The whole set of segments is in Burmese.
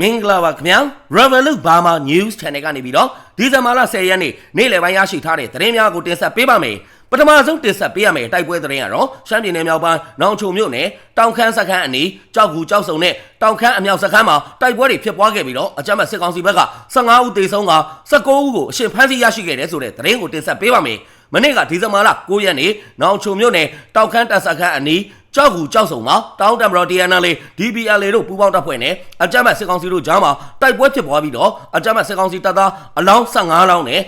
မင်္ဂလာပါခင်ဗျာ Revolut Burma News Channel ကနေပြီးတော့ဒီဇင်ဘာလ10ရက်နေ့နေ့လယ်ပိုင်းရရှိထားတဲ့သတင်းများကိုတင်ဆက်ပေးပါမယ်ပထမဆုံးတင်ဆက်ပေးရမယ့်တိုက်ပွဲသတင်းကတော့ရှမ်းပြည်နယ်မြောက်ပိုင်းနောင်ချုံမြို့နယ်တောင်ခမ်းစခန်းအနီးကြောက်ကူကြောက်စုံနဲ့တောင်ခမ်းအမြောက်စခန်းမှာတိုက်ပွဲတွေဖြစ်ပွားခဲ့ပြီးတော့အကြမ်းဖက်စစ်ကောင်စီဘက်က15ဦးသေဆုံးက19ဦးကိုအရှင်ဖမ်းဆီးရရှိခဲ့တယ်ဆိုတဲ့သတင်းကိုတင်ဆက်ပေးပါမယ်မနေ့ကဒီဇင်ဘာလ9ရက်နေ့နောင်ချုံမြို့နယ်တောင်ခမ်းတပ်စခန်းအနီး ကြောက်ကူကြောက်စုံမှာတောင်းတမတော် TNL DPLA တို့ပူးပေါင်းတပ်ဖွဲ့နဲ့အကြမ်းဖက်စစ်ကောင်စီတို့ကြားမှာတိုက်ပွဲဖြစ်ပွားပြီးတော့အကြမ်းဖက်စစ်ကောင်စီတပ်သားအလောင်း15လောင်းနဲ့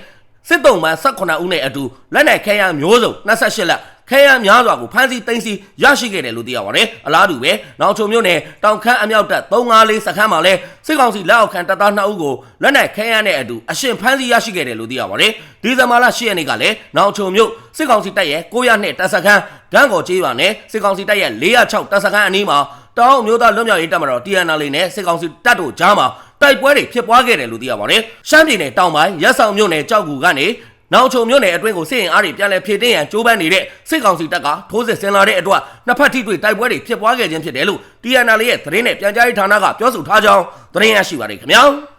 စစ်တုံးမှ18ဦးနဲ့အတူလက်နက်ခဲယမ်းမျိုးစုံ28လက် ခဲယမ်းများစွာကိုဖမ်းဆီးသိမ်းဆီးရရှိခဲ့တယ်လို့သိရပါတယ်။အလားတူပဲနောက်ချုံမြို့နယ်တောင်ခမ်းအမြောက်တပ်354စခန်းမှာလဲစစ်ကောင်စီလက်အောက်ခံတပ်သား2ဦးကိုလက်နက်ခဲယမ်းနဲ့အတူအရှင်ဖမ်းဆီးရရှိခဲ့တယ်လို့သိရပါတယ်။ဒီဇင်ဘာလ10ရက်နေ့ကလည်းနောက်ချုံမြို့စစ်ကောင်စီတပ်ရဲ့902တပ်စခန်းဂန်းကော်ကျေးရွာနဲ့စစ်ကောင်စီတပ်ရဲ့406တပ်စခန်းအနီးမှာတောင်မျိုးသားလွတ်မြောက်ရေးတပ်မတော် TNL နဲ့စစ်ကောင်စီတပ်တို့ကြားမှာတိုက်ပွဲတွေဖြစ်ပွားခဲ့တယ်လို့သိရပါတယ်။ရှမ်းပြည်နယ်တောင်ပိုင်းရက်ဆောင်မြို့နယ်ကြောက်ကူကနေ နောက်ချုံမြို့နယ်အတွင်းကိုစစ်ရင်အားတွေပြန်လည်ဖြည့်တင်းရန်ကြိုးပမ်းနေတဲ့စစ်ကောင်စီတပ်ကထိုးစစ်ဆင်လာတဲ့အတွက်နှစ်ဖက်ထိတွေ့တိုက်ပွဲတွေဖြစ်ပွားခဲ့ခြင်းဖြစ်တယ်လို့ TNL ရဲ့သတင်းနဲ့ပြန်ကြားရေးဌာနကပြောဆိုထားကြောင်းသတင်းရရှိပါတယ်ခင်ဗျာ။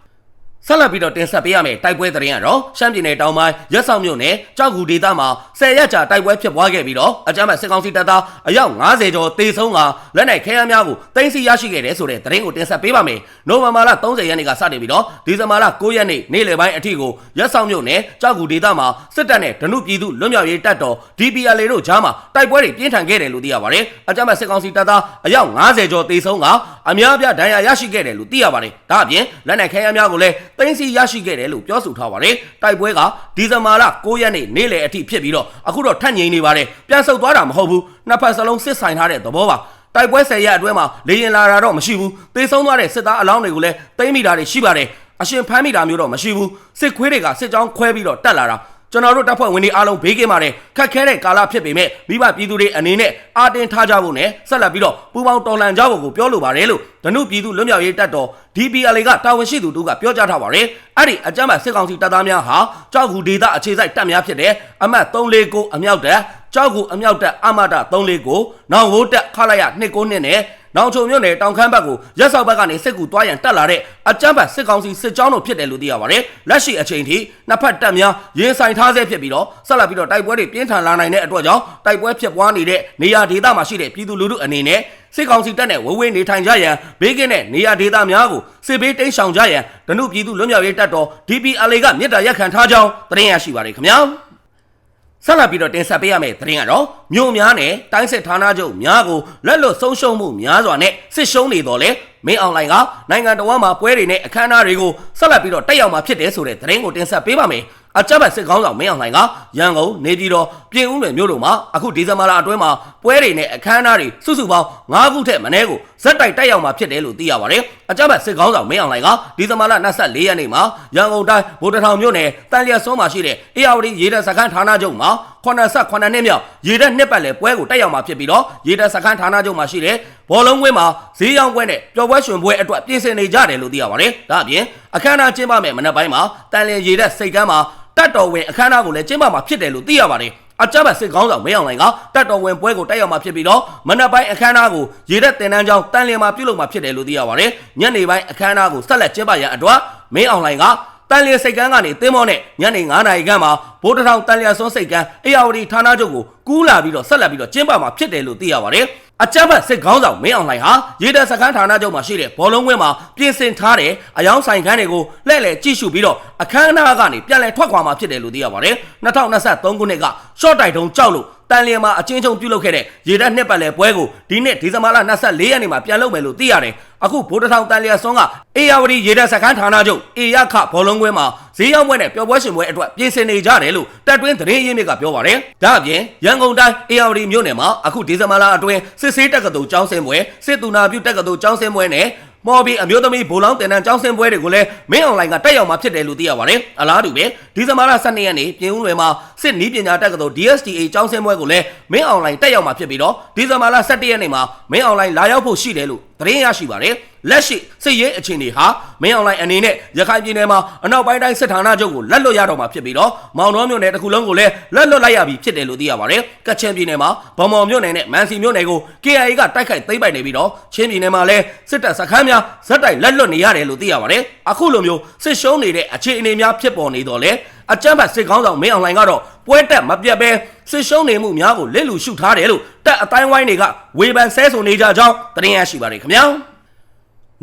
ဆက်လက်ပြီးတော့တင်ဆက်ပေးရမယ့်တိုက်ပွဲသတင်းကတော့ရှမ်းပြည်နယ်တောင်ပိုင်းရက်ဆောင်မြို့နယ်ကြောက်ကူဒေသမှာဆယ်ရက်ကြာတိုက်ပွဲဖြစ်ပွားခဲ့ပြီးတော့အကြမ်းဖက်စစ်ကောင်စီတပ်သားအယောက်90ကျော်တေဆုံးကလက်နက်ခဲယမ်းများကိုတင်စီရရှိခဲ့တယ်ဆိုတဲ့သတင်းကိုတင်ဆက်ပေးပါမယ်။နိုဝင်ဘာလ30ရက်နေ့ကစတင်ပြီးတော့ဒီဇင်ဘာလ9ရက်နေ့နေ့လယ်ပိုင်းအထိကိုရက်ဆောင်မြို့နယ်ကြောက်ကူဒေသမှာစစ်တပ်နဲ့ဒနုပြည်သူလွတ်မြောက်ရေးတပ်တော် DPLA တို့ကြားမှာတိုက်ပွဲတွေပြင်းထန်ခဲ့တယ်လို့သိရပါတယ်။အကြမ်းဖက်စစ်ကောင်စီတပ်သားအယောက်90ကျော်တေဆုံးကအများအပြားဒဏ်ရာရရှိခဲ့တယ်လို့သိရပါတယ်။ဒါအပြင်လက်နက်ခဲယမ်းများကိုလည်းသိမ်းဆီးရရှိခဲ့တယ်လို့ပြောဆိုထားပါတယ်။တိုက်ပွဲကဒီဇင်ဘာလ9ရက်နေ့နေ့လယ်အထိဖြစ်ပြီးတော့အခုတော့ထပ်ငြိမ်နေပါတယ်။ပြန်ဆုတ်သွားတာမဟုတ်ဘူး။နှစ်ဖက်စလုံးစစ်ဆိုင်ထားတဲ့သဘောပါ။တိုက်ပွဲဆယ်ရက်အတွင်းမှာလေရင်လာတာတော့မရှိဘူး။သေဆုံးသွားတဲ့စစ်သားအလောင်းတွေကိုလည်းသိမ်းမိတာတွေရှိပါတယ်။အရှင်ဖမ်းမိတာမျိုးတော့မရှိဘူး။စစ်ခွေးတွေကစစ်ကြောင်းခွဲပြီးတော့တက်လာတာ ကျွန်တော်တို့တပ်ဖွဲ့ဝင်တွေအားလုံးဘေးကင်းပါတယ်ခက်ခဲတဲ့ကာလဖြစ်ပေမဲ့မိဘပြည်သူတွေအနေနဲ့အာတင်ထားကြဖို့နဲ့ဆက်လက်ပြီးတော့ပူပေါင်းတော်လှန်ကြဖို့ကိုပြောလိုပါတယ်လို့ဒနုပြည်သူလွတ်မြောက်ရေးတပ်တော် DPLA ကတာဝန်ရှိသူတို့ကပြောကြားထားပါတယ်အဲ့ဒီအကြမ်းဖက်စစ်ကောင်စီတပ်သားများဟာကြောက်ကူဒေသအခြေစိုက်တပ်များဖြစ်တဲ့အမှတ်349အမြောက်တပ်ကြောက်ကူအမြောက်တပ်အမတ349နောင်ဝိုးတပ်ခလာရ292နဲ့ နောင်ချုံမြို့နယ်တောင်ခမ်းဘက်ကိုရက်စောက်ဘက်ကနေစစ်ကူတွားရန်တက်လာတဲ့အကြမ်းဖက်စစ်ကောင်စီစစ်ကြောင်းတို့ဖြစ်တယ်လို့သိရပါတယ်။လက်ရှိအချိန်ထိနှစ်ဖက်တပ်များရင်ဆိုင်ထားဆဲဖြစ်ပြီးတော့ဆက်လက်ပြီးတော့တိုက်ပွဲတွေပြင်းထန်လာနိုင်တဲ့အတွက်ကြောင့်တိုက်ပွဲဖြစ်ပွားနေတဲ့နေရာဒေသမှာရှိတဲ့ပြည်သူလူထုအနေနဲ့စစ်ကောင်စီတပ်နဲ့ဝဝေးနေထိုင်ကြရန်ဘေးကင်းတဲ့နေရာဒေသများကိုစစ်ဘေးတိမ်းရှောင်ကြရန်ဒနုပြည်သူလွတ်မြောက်ရေးတပ်တော် DPLA ကမြစ်တာရက်ခံထားကြောင်းသတင်းရရှိပါတယ်ခင်ဗျာ။ဆက်လက်ပြီးတော့တင်ဆက်ပေးရမယ့်သတင်းကတော့ မြို့များနဲ့တိုင်းစစ်ဌာနချုပ်များကိုလက်လွတ်ဆုံးရှုံးမှုများစွာနဲ့စစ်ရှုံးနေတော့လေမင်းအွန်လိုင်းကနိုင်ငံတော်မှာပွဲတွေနဲ့အခမ်းအနားတွေကိုဆက်လက်ပြီးတော့တက်ရောက်မှာဖြစ်တယ်ဆိုတဲ့သတင်းကိုတင်ဆက်ပေးပါမယ်အကြမ်းဖက်စစ်ကောင်းဆောင်မင်းအောင်လှိုင်ကရန်ကုန်နေပြည်တော်ပြင်ဦးလွင်မြို့တို့မှာအခုဒီဇင်ဘာလအတွင်းမှာပွဲတွေနဲ့အခမ်းအနားတွေစုစုပေါင်း9ခုထက်မနည်းကိုဇက်တိုက်တက်ရောက်မှာဖြစ်တယ်လို့သိရပါတယ်။အကြမ်းဖက်စစ်ကောင်းဆောင်မင်းအောင်လှိုင်ကဒီဇင်ဘာလ24ရက်နေ့မှာရန်ကုန်တိုင်းဗိုလ်တထောင်မြို့နယ်တန်လျက်စွန်းမှာရှိတဲ့အေယာဝတီရေတပ်စခန်းဌာနချုပ်မှာ 89နှစ်မြောက်ရေတပ်နှစ်ပတ်လည်ပွဲကိုတက်ရောက်မှာဖြစ်ပြီးတော့ရေတပ်စခန်းဌာနချုပ်မှာရှိတဲ့ဘောလုံးကွင်းမှာဈေးရောင်းပွဲနဲ့ပျော်ပွဲရွှင်ပွဲအတွက်ပြင်ဆင်နေကြတယ်လို့သိရပါတယ်။ဒါအပြင်အခမ်းအနားကျင်းပမယ်မနက်ပိုင်းမှာတန်လျင်ရေတပ်စိတ်ကမ်းမှာတက်တော်ဝင်အခမ်းအနားကိုလည်းကျင်းပမှာဖြစ်တယ်လို့သိရပါတယ်။အကြမ်းဖက်စစ်ကောင်းဆောင်မင်းအောင်လှိုင်ကတက်တော်ဝင်ပွဲကိုတက်ရောက်မှာဖြစ်ပြီးတော့မနက်ပိုင်းအခမ်းအနားကိုရေတပ်တင်တန်းကျောင်းတန်လျင်မှာပြုလုပ်မှာဖြစ်တယ်လို့သိရပါတယ်။ညနေပိုင်းအခမ်းအနားကိုဆက်လက်ကျင်းပရန်အတွက်မင်းအောင်လှိုင်က တန်လျင်စိတ်ကမ်းကနေတင်းမောနဲ့ညနေ9နာရီခန့်မှာဗိုလ်တထောင်တန်လျင်စွန်းစိတ်ကမ်းအေယာဝတီဌာနချုပ်ကိုကူးလာပြီးတော့ဆက်လက်ပြီးတော့ကျင်းပမှာဖြစ်တယ်လို့သိရပါတယ်။အကြမ်းဖက်စစ်ကောင်းဆောင်မင်းအောင်လှိုင်ဟာရေတပ်စခန်းဌာနချုပ်မှာရှိတဲ့ဘောလုံးကွင်းမှာပြင်ဆင်ထားတဲ့အယောင်ဆိုင်ခန်းတွေကိုလှည့်လည်ကြည့်ရှုပြီးတော့အခမ်းအနားကနေပြန်လည်ထွက်ခွာမှာဖြစ်တယ်လို့သိရပါတယ်။2023ခုနှစ်ကရှော့တိုက်တုံးကြောက်လို့ တန်လျင်မှာအချင်းချင်းပြုလုပ်ခဲ့တဲ့ရေတပ်နှစ်ပတ်လည်ပွဲကိုဒီနှစ်ဒီဇင်ဘာလ24ရက်နေ့မှာပြန်လုပ်မယ်လို့သိရတယ်။အခုဗိုလ်တထောင်တန်လျင်စွန်းကအေယာဝတီရေတပ်စခန်းဌာနချုပ်အေရခဘောလုံးကွင်းမှာဈေးရောက်ပွဲနဲ့ပျော်ပွဲရှင်ပွဲအတွက်ပြင်ဆင်နေကြတယ်လို့တပ်တွင်းသတင်းရင်းမြစ်ကပြောပါတယ်။ဒါအပြင်ရန်ကုန်တိုင်းအေယာဝတီမြို့နယ်မှာအခုဒီဇင်ဘာလအတွင်းစစ်ဆေးတက္ကသိုလ်ကျောင်းဆင်းပွဲစစ်တူနာပြုတက္ကသိုလ်ကျောင်းဆင်းပွဲနဲ့ မော်ဘီအမျိုးသမီးဘိုလောင်းတင်တန်းကျောင်းဆင်းပွဲတွေကိုလည်းမင်းအွန်လိုင်းကတက်ရောက်မှာဖြစ်တယ်လို့သိရပါတယ်။အလားတူပဲဒီဇင်ဘာလ12ရက်နေ့ပြင်ဦးလွင်မှာစစ်နီးပညာတက္ကသိုလ် DSTA ကျောင်းဆင်းပွဲကိုလည်းမင်းအွန်လိုင်းတက်ရောက်မှာဖြစ်ပြီးတော့ဒီဇင်ဘာလ17ရက်နေ့မှာမင်းအွန်လိုင်းလာရောက်ဖို့ရှိတယ်လို့ သတင်းရရှိပါတယ်။လက်ရှိစစ်ရေးအခြေအနေဟာမင်းအွန်လိုင်းအနေနဲ့ရခိုင်ပြည်နယ်မှာအနောက်ပိုင်းတိုင်းစစ်ဌာနချုပ်ကိုလက်လွတ်ရတော့မှာဖြစ်ပြီးတော့မောင်တော်မြို့နယ်တစ်ခုလုံးကိုလည်းလက်လွတ်လိုက်ရပြီဖြစ်တယ်လို့သိရပါတယ်ကချင်ပြည်နယ်မှာဗမော်မြို့နယ်နဲ့မန်စီမြို့နယ်ကို KIA ကတိုက်ခိုက်သိမ်းပိုက်နေပြီးတော့ချင်းပြည်နယ်မှာလည်းစစ်တပ်စခန်းများဇက်တိုက်လက်လွတ်နေရတယ်လို့သိရပါတယ်အခုလိုမျိုးစစ်ရှုံးနေတဲ့အခြေအနေများဖြစ်ပေါ်နေတော့လေ အကြမ်းဖက်စစ်ကောင်းဆောင်မင်းအွန်လိုင်းကတော့ပွဲတက်မပြတ်ပဲစစ်ရှုံးနေမှုများကိုလက်လူရှုထားတယ်လို့တပ်အတိုင်းဝိုင်းတွေကဝေဖန်ဆဲဆိုနေကြကြောင်းသတင်းရရှိပါတယ်ခင်ဗျာ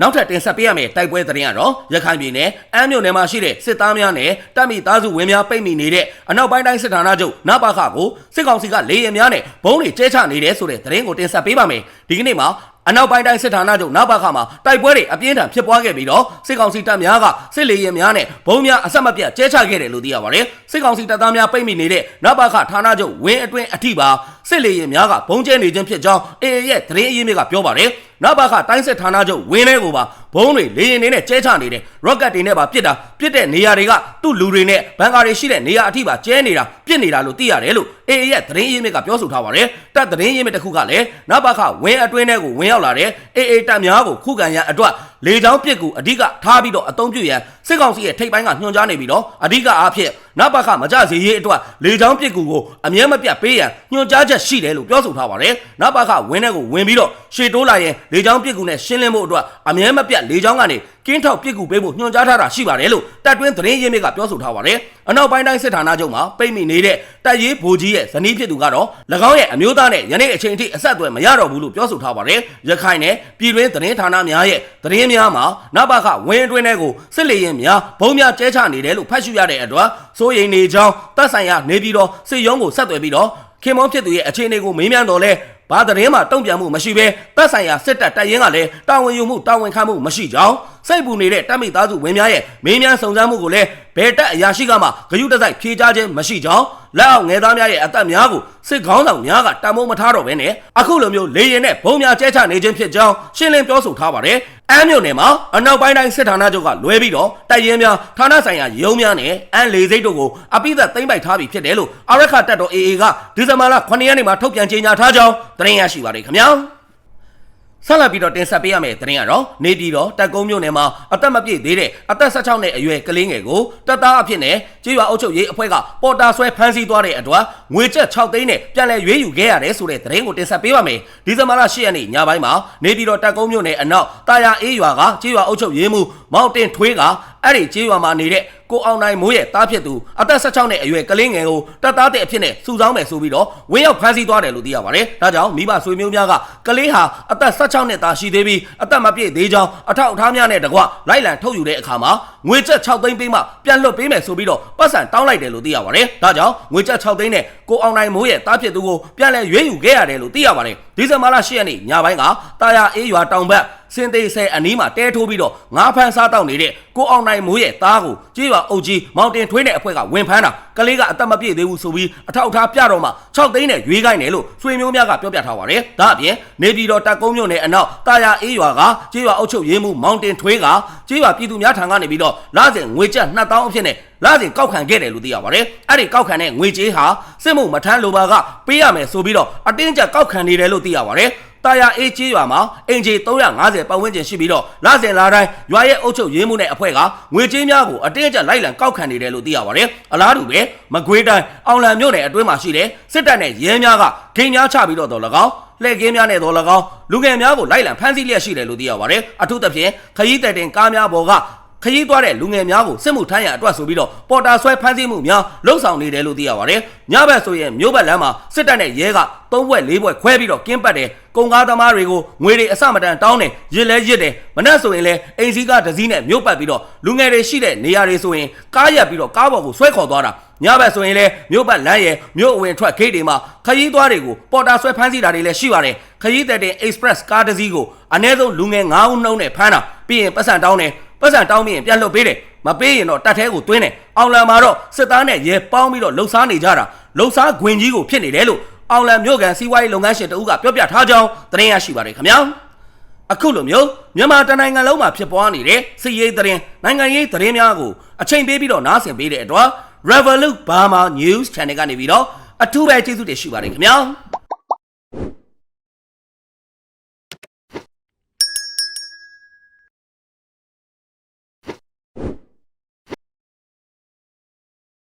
နောက်ထပ်တင်ဆက်ပေးရမယ့်တိုက်ပွဲသတင်းကတော့ရခိုင်ပြည်နယ်အမ်းမြို့နယ်မှာရှိတဲ့စစ်သားများနဲ့တပ်မိသားစုဝင်များပိတ်မိနေတဲ့အနောက်ပိုင်းတိုင်းစစ်ဌာနချုပ်နပခကိုစစ်ကောင်စီကလေရင်များနဲ့ဘုံတွေကျဲချနေတယ်ဆိုတဲ့သတင်းကိုတင်ဆက်ပေးပါမယ်ဒီကနေ့မှာ အနောက်ပိုင်းတိုင်းစစ်ဌာနချုပ်နဘခမှာတိုက်ပွဲတွေအပြင်းထန်ဖြစ်ပွားခဲ့ပြီးတော့စစ်ကောင်စီတပ်များကစစ်လေရင်များနဲ့ဘုံများအဆက်မပြတ်ကျဲချခဲ့တယ်လို့သိရပါတယ်စစ်ကောင်စီတပ်သားများပိတ်မိနေတဲ့နဘခဌာနချုပ်ဝင်းအတွင်းအထိပါစစ်လေရင်များကဘုံကျဲနေခြင်းဖြစ်ကြောင်းအေအေရဲ့သတင်းအရင်းမြစ်ကပြောပါတယ် နဘခတိုင်းစစ်ဌာနချုပ်ဝင်းထဲကိုပါဘုံတွေလေရင်တွေနဲ့ကျဲချနေတယ်ရော့ကတ်တွေနဲ့ပါပစ်တာပစ်တဲ့နေရာတွေကသူ့လူတွေနဲ့ဘန်ကာတွေရှိတဲ့နေရာအထိပါကျဲနေတာပစ်နေတာလို့သိရတယ်လို့အေအေရဲ့သတင်းအရင်းမြစ်ကပြောဆိုထားပါတယ်တပ်သတင်းရင်းမြစ်တစ်ခုကလည်းနဘခဝင်းအတွင်းထဲကိုဝင်ရောက်လာတဲ့အေအေတပ်များကိုခုခံရန်အတွက်လေကြောင်းပစ်ကူအဓိကထားပြီးတော့အသုံးပြုရန်စစ်ကောင်စီရဲ့ထိပ်ပိုင်းကညွှန်ကြားနေပြီးတော့အဓိကအားဖြင့်နဘခမကြစေရေးအတွက်လေကြောင်းပစ်ကူကိုအမြဲမပြတ်ပေးရန်ညွှန်ကြားချက်ရှိတယ်လို့ပြောဆိုထားပါတယ်နဘခဝင်းထဲကိုဝင်ပြီးတော့ရှေ့တိုးလာရင်လေကြောင်းပစ်ကူနဲ့ရှင်းလင်းဖို့အတွက်အမြဲမပြတ်လေကြောင်းကနေ ကင်းထောက်ပစ်ကူပေးဖို့ညွှန်ကြားထားတာရှိပါတယ်လို့တပ်တွင်းသတင်းရင်းမြစ်ကပြောဆိုထားပါတယ်အနောက်ပိုင်းတိုင်းစစ်ဌာနချုပ်မှာပိတ်မိနေတဲ့တပ်ရေးဗိုလ်ကြီးရဲ့ဇနီးဖြစ်သူကတော့၎င်းရဲ့အမျိုးသားနဲ့ယနေ့အချိန်ထိအဆက်အသွယ်မရတော့ဘူးလို့ပြောဆိုထားပါတယ်ရခိုင်နဲ့ပြည်တွင်းသတင်းဌာနများရဲ့သတင်းများမှာနဘခဝင်းအတွင်းထဲကိုစစ်လေရင်များဘုံများကျဲချနေတယ်လို့ဖတ်ရှုရတဲ့အတွက်စိုးရိမ်နေကြောင်းတပ်ဆိုင်ရာနေပြီးတော့စစ်ရုံးကိုဆက်သွယ်ပြီးတော့ခင်မောဖြစ်သူရဲ့အခြေအနေကိုမေးမြန်းတော့လဲ ဘာသတင်းမှတုံ့ပြန်မှုမရှိဘဲတပ်ဆိုင်ရာစစ်တပ်တပ်ရင်းကလည်းတာဝန်ယူမှုတာဝန်ခံမှုမရှိကြောင်းစိတ်ပူနေတဲ့တပ်မိသားစုဝင်များရဲ့မင်းများစုံစမ်းမှုကိုလည်း ဘယ်တပ်အရာရှိကမှဂရုတစိုက်ဖြေကြားခြင်းမရှိကြောင်းလက်အောက်ငယ်သားများရဲ့အသက်များကိုစစ်ခေါင်းဆောင်များကတံမိုးမထားတော့ဘဲနဲ့အခုလိုမျိုးလေရင်နဲ့ဘုံများကျဲချနေခြင်းဖြစ်ကြောင်းရှင်းလင်းပြောဆိုထားပါတယ်။အမ်းမြို့နယ်မှာအနောက်ပိုင်းတိုင်းစစ်ဌာနချုပ်ကလွဲပြီးတော့တပ်ရင်းများဌာနဆိုင်ရာရုံးများနဲ့အမ်းလေစိတ်တို့ကိုအပိသက်သိမ်းပိုက်ထားပြီးဖြစ်တယ်လို့အာရခတပ်တော် AA ကဒီဇင်ဘာလ9ရက်နေ့မှာထုတ်ပြန်ကြေညာထားကြောင်းသတင်းရရှိပါတယ်ခင်ဗျာ။ ဆက်လက်ပြီးတော့တင်ဆက်ပေးရမယ့်သတင်းကတော့နေပြည်တော်တက်ကုန်းမြို့နယ်မှာအသက်မပြည့်သေးတဲ့အသက်16နှစ်အရွယ်ကလေးငယ်ကိုတပ်သားအဖြစ်နဲ့ကြေးရွာအုပ်ချုပ်ရေးအဖွဲ့ကပေါ်တာဆွဲဖမ်းဆီးသွားတဲ့အတွက်ငွေကျပ်6သိန်းနဲ့ပြန်လည်ရွေးယူခဲ့ရတယ်ဆိုတဲ့သတင်းကိုတင်ဆက်ပေးပါမယ်။ဒီဇင်ဘာလ10ရက်နေ့ညပိုင်းမှာနေပြည်တော်တက်ကုန်းမြို့နယ်အနောက်တာယာအေးရွာကကြေးရွာအုပ်ချုပ်ရေးမှူးမောင်တင်ထွေးက အဲ့ဒီကြေးရွာမှာနေတဲ့ကိုအောင်နိုင်မိုးရဲ့တားဖြစ်သူအသက်16နှစ်အရွယ်ကလေးငယ်ကိုတပ်သားတဲ့အဖြစ်နဲ့စုဆောင်းမယ်ဆိုပြီးတော့ဝင်းရောက်ဖမ်းဆီးသွားတယ်လို့သိရပါတယ်။ဒါကြောင့်မိဘဆွေမျိုးများကကလေးဟာအသက်16နှစ်သားရှိသေးပြီးအသက်မပြည့်သေးကြောင်းအထောက်အထားများနဲ့တကွလိုက်လံထုတ်ယူတဲ့အခါမှာငွေကျပ်6သိန်းပေးမှပြန်လွတ်ပေးမယ်ဆိုပြီးတော့ပတ်စံတောင်းလိုက်တယ်လို့သိရပါတယ်။ဒါကြောင့်ငွေကျပ်6သိန်းနဲ့ကိုအောင်နိုင်မိုးရဲ့တားဖြစ်သူကိုပြန်လည်ရွေးယူခဲ့ရတယ်လို့သိရပါတယ်။ဒီဇင်ဘာလ10ရက်နေ့ညပိုင်းကတာယာအေးရွာတောင်ဘက် စင်သေးဆဲအနီးမှာတဲထိုးပြီးတော့ငါးဖမ်းစားတောက်နေတဲ့ကိုအောင်နိုင်မိုးရဲ့သားကိုကြေးရွာအုပ်ကြီးမောင်တင်ထွေးတဲ့အဖွဲ့ကဝင်ဖမ်းတာကလေးကအသက်မပြည့်သေးဘူးဆိုပြီးအထောက်အထားပြတော့မှ6သိန်းနဲ့ရွေးခိုင်းတယ်လို့ဆွေမျိုးများကပြောပြထားပါတယ်။ဒါအပြင်နေပြည်တော်တပ်ကုန်းမြို့နယ်အနောက်တာယာအေးရွာကကြေးရွာအုပ်ချုပ်ရေးမှူးမောင်တင်ထွေးကကြေးရွာပြည်သူများထံကနေပြီးတော့လစဉ်ငွေကျပ်2000အဖြစ်နဲ့လစဉ်ကောက်ခံခဲ့တယ်လို့သိရပါတယ်။အဲ့ဒီကောက်ခံတဲ့ငွေကြေးဟာစစ်မှုမထမ်းလိုပါကပေးရမယ်ဆိုပြီးတော့အတင်းကျပ်ကောက်ခံနေတယ်လို့သိရပါတယ်။ တာယာအေးကြီးရွာမှာအင်ဂျီ350ပတ်ဝန်းကျင်ရှိပြီးတော့လစဉ်လာတိုင်းရွာရဲ့အုပ်ချုပ်ရေးမှုနဲ့အဖွဲ့ကငွေကြေးများကိုအတင်းအကျပ်လိုက်လံကောက်ခံနေတယ်လို့သိရပါတယ်။အလားတူပဲမကွေးတိုင်းအောင်လံမြို့နယ်အတွင်းမှာရှိတဲ့စစ်တပ်နဲ့ရဲများကဂိမ်းများချပြီးတော့တော်၎င်းလှည့်ကင်းများနဲ့တော်၎င်းလူငယ်များကိုလိုက်လံဖမ်းဆီးလျက်ရှိတယ်လို့သိရပါတယ်။အထူးသဖြင့်ခရီးတဲ့တင်ကားများပေါ်က ခရီးသွားတဲ့လူငယ်များကိုစစ်မှုထမ်းရန်အတွက်ဆိုပြီးတော့ပေါ်တာဆွဲဖမ်းဆီးမှုများလှုံ့ဆော်နေတယ်လို့သိရပါတယ်။ညဘက်ဆိုရင်မြို့ဘက်လမ်းမှာစစ်တပ်နဲ့ရဲကသုံးဘွက်လေးဘွက်ခွဲပြီးတော့ကင်းပတ်တယ်။ကုန်ကားသမားတွေကိုငွေတွေအစမတန်တောင်းတယ်ရစ်လဲရစ်တယ်မနှက်ဆိုရင်လဲအိမ်စီးကားတစ်စီးနဲ့မြို့ပတ်ပြီးတော့လူငယ်တွေရှိတဲ့နေရာတွေဆိုရင်ကားရက်ပြီးတော့ကားပေါ်ကိုဆွဲခေါ်သွားတာညဘက်ဆိုရင်လဲမြို့ပတ်လမ်းရဲ့မြို့အဝင်ထွက်ဂိတ်တွေမှာခရီးသွားတွေကိုပေါ်တာဆွဲဖမ်းဆီးတာတွေလည်းရှိပါတယ်ခရီးသက်တဲ့ express ကားတစ်စီးကိုအနည်းဆုံးလူငယ်9ဦးနှုံးနဲ့ဖမ်းတာပြီးရင်ပတ်စံတောင်းတယ် ပတ်စံတောင်းပြီးရင်ပြန်လွတ်ပေးတယ်မပေးရင်တော့တတ်သေးကိုသွင်းတယ်အောင်လံမှာတော့စစ်သားနဲ့ရဲပေါင်းပြီးတော့လှုပ်ရှားနေကြတာလှုပ်ရှားခွင်ကြီးကိုဖြစ်နေတယ်လို့အောင်လံမြို့ကန်စီးပွားရေးလုပ်ငန်းရှင်တဦးကပြောပြထားကြောင်းသတင်းရရှိပါတယ်ခင်ဗျာအခုလိုမျိုးမြန်မာတနိုင်ငံလုံးမှာဖြစ်ပွားနေတဲ့စစ်ရေးသတင်းနိုင်ငံရေးသတင်းများကိုအချိန်ပေးပြီးတော့နားဆင်ပေးတဲ့အတွက် Revolut Burma News Channel ကနေပြီးတော့အထူးပဲကျေးဇူးတင်ရှိပါတယ်ခင်ဗျာ